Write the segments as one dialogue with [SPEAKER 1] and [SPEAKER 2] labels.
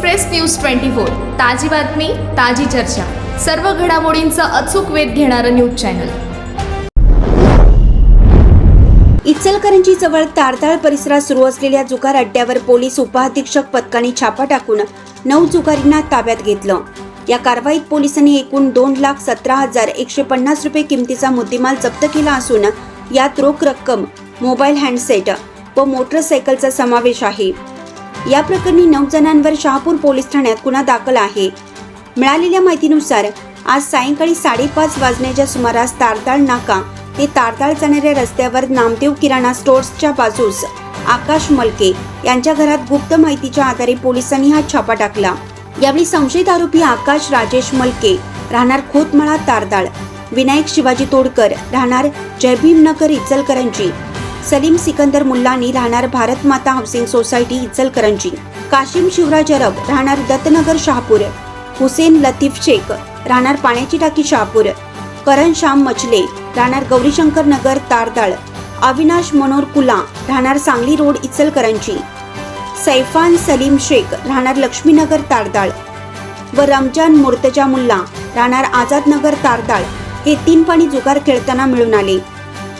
[SPEAKER 1] Express news twenty four ताजी बातमी ताजी चर्चा. सर्व घडामोडींचा अचूक वेध घेणारं न्यूज चॅनल.
[SPEAKER 2] इचलकरंजी जवळ तारताळ परिसरात सुरू असलेल्या जुगार अड्ड्यावर पोलीस उपअधीक्षक पथकाने छापा टाकून नऊ जुगारींना ताब्यात घेतलं. या कारवाईत पोलिसांनी एकूण दोन लाख सतरा हजार एकशे पन्नास रुपये किमतीचा मुद्देमाल जप्त केला असून यात रोख रक्कम मोबाईल हँडसेट व मोटरसायकलचा समावेश आहे. या प्रकरणी नऊ जणांवर शहापूर पोलीस ठाण्यात गुन्हा दाखल आहे. मिळालेल्या माहितीनुसार आज सायंकाळी साडेपाच वाजण्याच्या सुमारास तारताळ नाका ते तारताळ जाणाऱ्या रस्त्यावर नामदेव किराणा स्टोर्सच्या बाजूस आकाश मलके यांच्या घरात गुप्त माहितीच्या आधारे पोलिसांनी हा छापा टाकला. यावेळी संशयित आरोपी आकाश राजेश मलके राहणार खोतमळा तारदाळ विनायक शिवाजी तोडकर राहणार जयभीमनगर इचलकरंजी सलीम सिकंदर मुल्लानी राहणार भारत माता हाऊसिंग सोसायटी इचलकरंजी. काशिम शिवराज अरब राहणार दत्तनगर शहापूर. हुसेन लतीफ शेख राहणार पाण्याची टाकी शहापूर. करण श्याम मचले राहणार गौरीशंकर नगर तारदाळ. अविनाश मनोर कुला राहणार सांगली रोड इचलकरंजी. सैफान सलीम शेख राहणार लक्ष्मीनगर तारदाळ. व रमजान मुर्तजा मुल्ला राहणार आझादनगर तारदाळ. हे तीन पाणी जुगार खेळताना मिळून आले.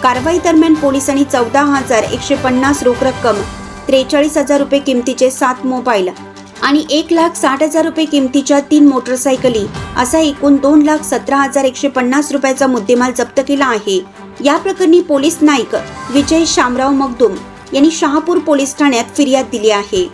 [SPEAKER 2] कारवाई दरम्यान पोलिसांनी चौदा हजार एकशे पन्नास रोख रक्कम त्रेचाळीस हजार रुपये किमतीचे सात मोबाईल आणि एक लाख साठ हजार रुपये किमतीच्या तीन मोटरसायकली असा एकूण दोन लाख सतरा हजार एकशे पन्नास रुपयाचा मुद्देमाल जप्त केला आहे. या प्रकरणी पोलीस नाईक विजय शामराव मगदुम यांनी शहापूर पोलीस ठाण्यात फिर्याद दिली आहे.